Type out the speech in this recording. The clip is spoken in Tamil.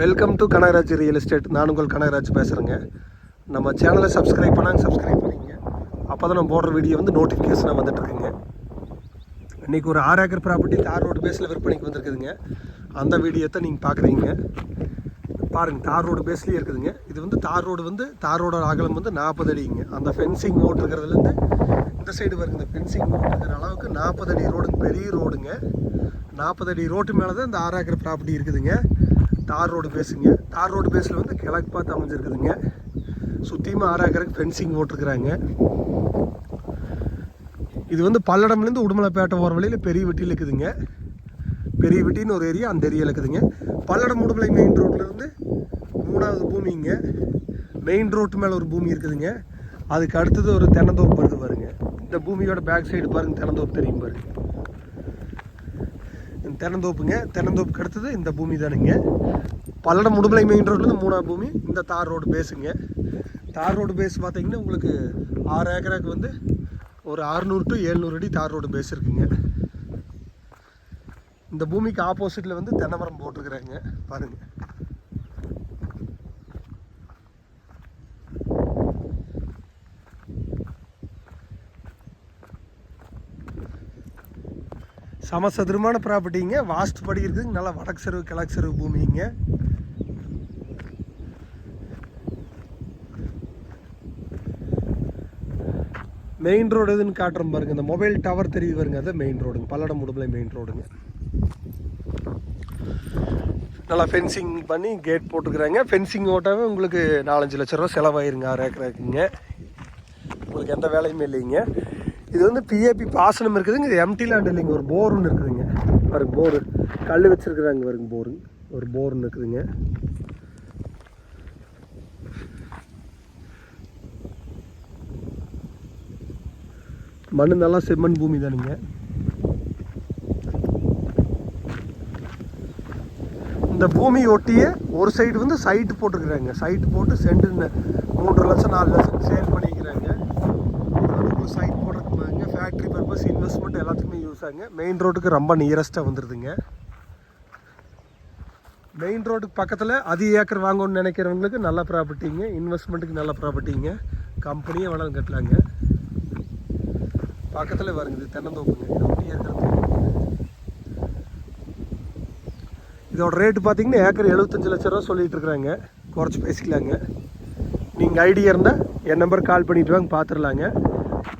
Welcome to Kanagaraj real estate நான் உங்கள் கனகராஜ் பேசுகிறேங்க நம்ம சேனலை சப்ஸ்கிரைப் பண்ணாங்க சப்ஸ்கிரைப் பண்ணிங்க. அப்போ தான் நம்ம போடுற வீடியோ வந்து நோட்டிஃபிகேஷனாக வந்துட்டுருக்குங்க. இன்றைக்கி ஒரு ஆறு ஏக்கர் ப்ராப்பர்ட்டி தார் ரோடு பேஸில் விற்பனைக்கு வந்திருக்குதுங்க. அந்த வீடியோத்தை நீங்கள் பார்க்குறீங்க பாருங்கள் தார் ரோடு பேஸ்லேயே இருக்குதுங்க. இது வந்து தார் ரோடு வந்து தார் ரோட அகலம் வந்து நாற்பது அடிங்க. அந்த ஃபென்சிங் ஓட்டுருக்கிறதுலேருந்து இந்த சைடு வருங்க. இந்த ஃபென்சிங் ஓட்டுருக்கிற அளவுக்கு நாற்பது அடி ரோடுங்க பெரிய ரோடுங்க நாற்பது அடி ரோட்டு மேலே தான் இந்த ஆறு ஏக்கர் ப்ராப்பர்ட்டி இருக்குதுங்க. தார் ரோடு பேஸுங்க தார் ரோடு பேஸில் வந்து கிழக்கு பார்த்து அமைஞ்சிருக்குதுங்க. சுற்றியுமே ஆறு ஃபென்சிங் போட்டிருக்கிறாங்க. இது வந்து பல்லடம்லேருந்து உடுமலைப்பேட்டை போகிற வழியில் பெரிய வெட்டியில் இருக்குதுங்க. பெரிய வெட்டின்னு ஒரு ஏரியா அந்த ஏரியாவில் இருக்குதுங்க. பல்லடம் உடுமலை மெயின் ரோட்லேருந்து மூணாவது பூமிங்க. மெயின் ரோட்டு மேலே ஒரு பூமி இருக்குதுங்க. அதுக்கு அடுத்தது ஒரு தென்னந்தோப்பு வருது பாருங்க. இந்த பூமியோட பேக் சைடு பாருங்க தென்னந்தோப்பு தெரியும் பாருங்கள் தென்னந்தோப்புங்க. தென்னந்தோப்புக்கு அடுத்தது இந்த பூமி தானுங்க. பல்லடம் முடுபலை மெயின் ரோட்லேருந்து மூணாவது பூமி இந்த தார் ரோடு பேஸுங்க தார் ரோடு பேஸ் பார்த்தீங்கன்னா உங்களுக்கு ஆறு ஏக்கராக்கு வந்து ஒரு அறுநூறு டு எழுநூறு அடி தார் ரோடு பேஸ் இருக்குங்க. இந்த பூமிக்கு ஆப்போசிட்டில் வந்து தென்னை மரம் போட்டிருக்கிறாங்க. பாருங்க. சமசதுரமான ப்ராப்பர்ட்டிங்க வாஸ்து படி இருக்குதுங்க நல்லா வடக்கு செருவு கிழக்கு செருவு பூமிங்க மெயின் ரோடு எதுன்னு காட்டுறோம் பாருங்க. இந்த மொபைல் டவர் தெரியுது பாருங்க. அது மெயின் ரோடுங்க பல்லடம் உடுமலை மெயின் ரோடுங்க நல்லா ஃபென்சிங் பண்ணி கேட் போட்டுருக்குறாங்க. ஃபென்சிங் ஓட்டாவே உங்களுக்கு நாலஞ்சு லட்ச ரூபா செலவாயிருங்க. ஆறு ஏக்கராக்குங்க உங்களுக்கு எந்த வேலையுமே இல்லைங்க. இது வந்து பிஏபி பாசனம் இருக்குதுங்க. இது எம்டி லேண்ட் இல்லைங்க. ஒரு போர் ஒன்று இருக்குதுங்க. பாருங்க போரு கல் வச்சிருக்குறாங்க பாருங்க போரு ஒரு போர் ஒன்று இருக்குதுங்க. மண் நல்லா செம்மண் பூமி தானுங்க. இந்த பூமி ஒட்டியே ஒரு சைடு வந்து சைட்டு போட்டுருக்குறாங்க. சைட்டு போட்டு சென்ட் மூன்று லட்சம் நாலு லட்சம் சேல் பண்ணி இன்வெஸ்ட்மெண்ட் எல்லாத்துக்குமே யூஸ் ஆகுங்க. மெயின் ரோட்டுக்கு ரொம்ப நியரஸ்ட்டாக வந்துடுதுங்க மெயின் ரோட்டுக்கு பக்கத்தில் அதிக ஏக்கர் வாங்கணும்னு நினைக்கிறவங்களுக்கு நல்ல ப்ராப்பர்ட்டிங்க இன்வெஸ்ட்மெண்ட்டுக்கு நல்ல ப்ராப்பர்ட்டிங்க கம்பெனியே வேணாலும் கட்டலாங்க. பக்கத்தில் வருங்க இது தென்னந்தோப்புங்க. இது ஒட்டி இதோட ரேட்டு பார்த்தீங்கன்னா ஏக்கர் எழுபத்தஞ்சு லட்ச ரூபா சொல்லிட்டு இருக்கிறாங்க. குறைச்சி பேசிக்கலாங்க. நீங்கள் ஐடியா இருந்தால் என் நம்பர் கால் பண்ணிட்டு வாங்க பார்த்துடலாங்க